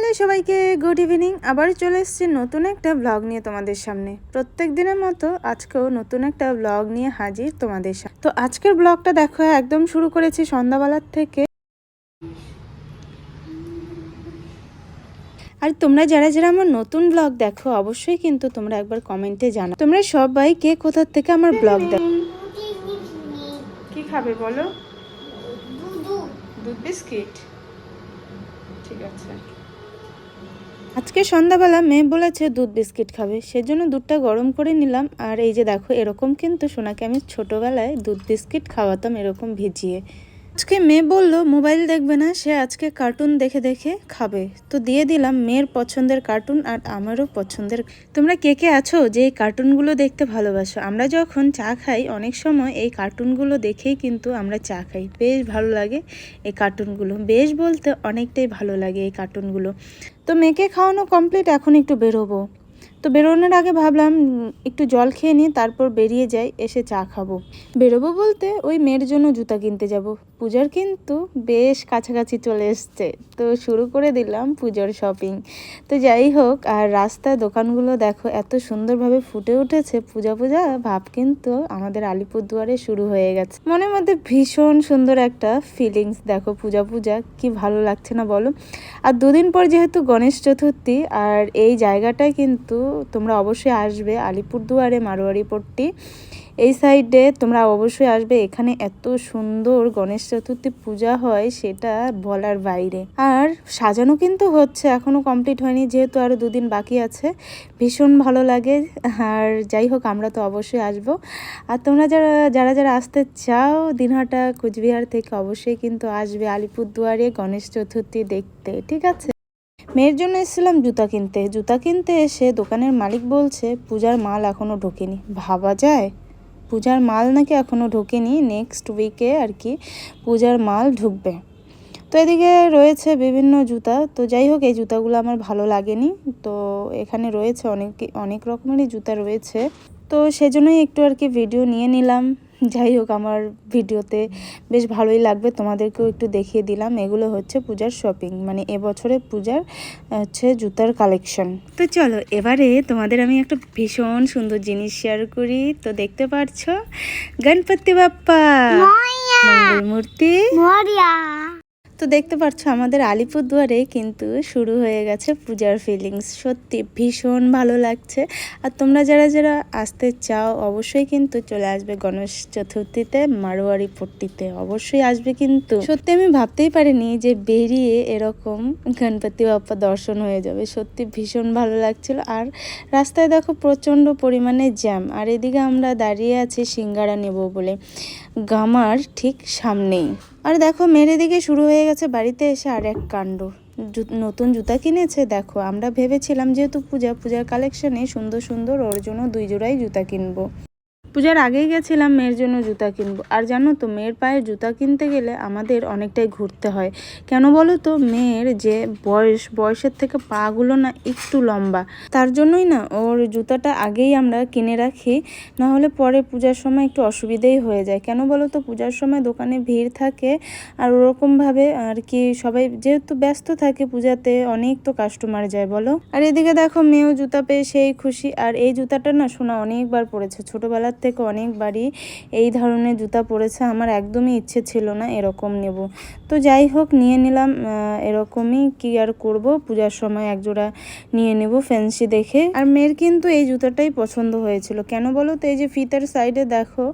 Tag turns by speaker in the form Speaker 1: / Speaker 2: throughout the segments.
Speaker 1: Hello সবাইকে good evening. আবার চলে এসেছি নতুন একটা ব্লগ নিয়ে তোমাদের সামনে। প্রত্যেক দিনের মতো আজকেও নতুন একটা ব্লগ নিয়ে হাজির তোমাদের সামনে। তো আজকের ব্লগটা দেখো একদম শুরু করেছি সন্ধ্যাবেলার থেকে। আর তোমরা যারা যারা আমার নতুন ব্লগ দেখো অবশ্যই কিন্তু তোমরা একবার কমেন্টে জানাও। তোমরা সবাই কে কোথা থেকে আমার ব্লগ দেখো কি খাবে বলো? দুধ বিস্কিট। ঠিক আছে। আজকে সন্ধ্যাবেলা মেয়ে বলেছে, দুধ বিস্কিট খাবে। সেজন্য দুধটা গরম করে নিলাম। আর এই যে দেখো, এরকম কিন্তু সোনাকে আমি ছোটোবেলায় দুধ বিস্কিট খাওয়াতাম, এরকম ভিজিয়ে। আজকে মেয়ে বলল, মোবাইল দেখবে না, সে আজকে কার্টুন দেখে দেখে খাবে। তো দিয়ে দিলাম মেয়ের পছন্দের কার্টুন আর আমারও পছন্দের। তোমরা কে কে আছো যে এই কার্টুনগুলো দেখতে ভালোবাসো? আমরা যখন চা খাই, অনেক সময় এই কার্টুনগুলো দেখেই কিন্তু আমরা চা খাই। বেশ ভালো লাগে এই কার্টুনগুলো। বেশ বলতে অনেকটাই ভালো লাগে এই কার্টুনগুলো। তো মেয়েকে খাওয়ানো কমপ্লিট এখন একটু বেরোবো। তো বেরোনোর আগে ভাবলাম একটু জল খেয়ে নিই, তারপর বেরিয়ে যাই, এসে চা খাব। বেরোবো বলতে ওই মেয়ের জন্য জুতা কিনতে যাব। পূজার কিন্তু বেশ কাছাকাছি চলে এসছে। তো শুরু করে দিলাম পুজোর শপিং তো যাই হোক, আর রাস্তায় দোকানগুলো দেখো, এত সুন্দরভাবে ফুটে উঠেছে। পূজা পূজা, ভাব কিন্তু আমাদের আলিপুরদুয়ারে শুরু হয়ে গেছে। মনের মধ্যে ভীষণ সুন্দর একটা ফিলিংস দেখো পূজা পূজা, কি ভালো লাগছে না বলো? আর দুদিন পর যেহেতু গণেশ চতুর্থী, আর এই জায়গাটায় কিন্তু তোমরা অবশ্যই আসবে আলিপুরদুয়ারে মারোয়ারি পট্টি এই সাইডে তোমরা অবশ্যই আসবে, এখানে এত সুন্দর গণেশ চতুর্থী পূজা হয় সেটা বলার বাইরে। আর সাজানো কিন্তু হচ্ছে এখনও কমপ্লিট হয়নি, যেহেতু আরও দুদিন বাকি আছে, ভীষণ ভালো লাগে। আর যাই হোক, আমরা তো অবশ্যই আসব। আর তোমরা যারা যারা যারা আসতে চাও, দিনহাটা, কুচবিহার থেকে অবশ্যই কিন্তু আসবে আলিপুরদুয়ারে গণেশ চতুর্থী দেখতে, ঠিক আছে? মেয়ের জন্য এসেছিলাম জুতা কিনতে। জুতা কিনতে এসে দোকানের মালিক বলছে, পূজার মাল এখনও ঢোকেনি। ভাবা যায়, পূজার মাল নাকি এখনও ঢোকেনি। নেক্সট উইকে আর কি পূজার মাল ঢুকবে। তো এদিকে রয়েছে বিভিন্ন জুতা। তো যাই হোক, এই জুতাগুলো আমার ভালো লাগেনি। তো এখানে রয়েছে অনেক অনেক রকমেরই জুতা রয়েছে। তো সেজন্যই একটু আর কি ভিডিও নিয়ে নিলাম। যাই হোক আমার ভিডিওতে বেশ ভালোই লাগবে। তোমাদেরকেও একটু দেখিয়ে দিলাম। এগুলো হচ্ছে পূজার শপিং মানে এবছরে পূজার হচ্ছে জুতার কালেকশন তো চলো এবারে তোমাদের আমি একটা ভীষণ সুন্দর জিনিস শেয়ার করি। তো দেখতে পারছ? গণপতি বাপ্পা! মূর্তি।
Speaker 2: মরিয়া!
Speaker 1: তো দেখতে পাচ্ছ আমাদের আলিপুরদুয়ারে কিন্তু শুরু হয়ে গেছে পূজার ফিলিংস সত্যি ভীষণ ভালো লাগছে। আর তোমরা যারা যারা আসতে চাও, অবশ্যই কিন্তু চলে আসবে গণেশ চতুর্থীতে, মারোয়ারি পট্টিতে। অবশ্যই আসবে কিন্তু। সত্যি আমি ভাবতেই পারিনি যে বেরিয়ে এরকম গণপতি বাপ্পা দর্শন হয়ে যাবে। সত্যি ভীষণ ভালো লাগছিল। আর রাস্তায় দেখো প্রচণ্ড পরিমাণে জ্যাম। আর এদিকে আমরা দাঁড়িয়ে আছি সিঙ্গারা নেব বলে। গামার ঠিক সামনেই। আর দেখো, মেরে দিকে শুরু হয়ে গেছে বাড়িতে এসে আর এক কাণ্ড। নতুন জুতা কিনেছে, দেখো। আমরা ভেবেছিলাম যেহেতু পূজা, পূজার কালেকশনে সুন্দর সুন্দর ওর জন্য দুই জোড়াই জুতা কিনবো। পূজার আগেই গেছিলাম মেয়ের জন্য জুতা কিনবো। আর জানো তো, মেয়ের পায়ে জুতা কিনতে গেলে আমাদের অনেকটাই ঘুরতে হয়। কেন বলো তো, মেয়ের যে বয়স, বয়সের থেকে পাগুলো না একটু লম্বা। তার জন্যই না, ওর জুতাটা আগেই আমরা কিনে রাখি না হলে পরে পূজার সময় একটু অসুবিধেই হয়ে যায়। কেন বলো তো, পূজার সময় দোকানে ভিড় থাকে, আর ওরকমভাবে আর কি সবাই যেহেতু ব্যস্ত থাকে পূজাতে, অনেক তো কাস্টমার যায়, বলো। আর এদিকে দেখো, মেয়েও জুতা পেয়ে সেই খুশি। আর এই জুতাটা না শোনা অনেকবার পড়েছে ছোটোবেলার থেকে অনেকবারই এই ধরনের জুতা পরেছে, আমার একদমই ইচ্ছে ছিল না এরকম নেব। তো যাই হোক, নিয়ে নিলাম এরকমই কি আর করব? পূজার সময় একজোড়া নিয়ে নেব ফ্যান্সি দেখে। আর মেয়ের কিন্তু এই জুতাটাই পছন্দ হয়েছিল। কেন বলো তো, এই যে ফিতার সাইডে দেখো,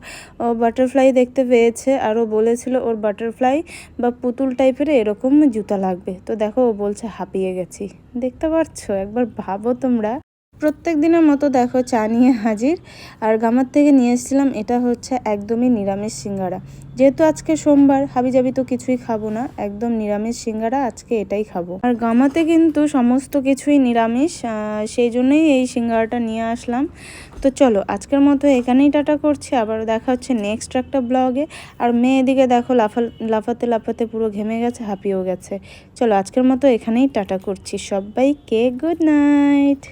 Speaker 1: ও বাটারফ্লাই দেখতে পেয়েছে, আর ও বলেছিল ওর বাটারফ্লাই বা পুতুল টাইপের এরকম জুতা লাগবে। তো দেখো, ও বলছে, হাঁপিয়ে গেছি। দেখতে পাচ্ছো একবার ভাবো তোমরা। প্রত্যেক দিনের মতো দেখো চা নিয়ে হাজির। আর গামার থেকে নিয়ে এসেছিলাম, এটা হচ্ছে একদমই নিরামিষ সিঙ্গারা। যেহেতু আজকে সোমবার হাবি হাবিজাবি তো কিছুই খাব না, একদম নিরামিষ সিঙ্গারা আজকে এটাই খাব। আর গামাতে কিন্তু সমস্ত কিছুই নিরামিষ সেই জন্যই এই সিঙ্গারাটা নিয়ে আসলাম। তো চলো, আজকের মতো এখানেই টাটা করছি, আবার দেখা হচ্ছে নেক্সট একটা ব্লগে। আর মেয়ে এদিকে দেখো লাফা, লাফাতে লাফাতে পুরো ঘেমে গেছে, হাঁপিয়েও গেছে। চলো, আজকের মতো এখানেই টাটা করছি, সবাইকে গুড নাইট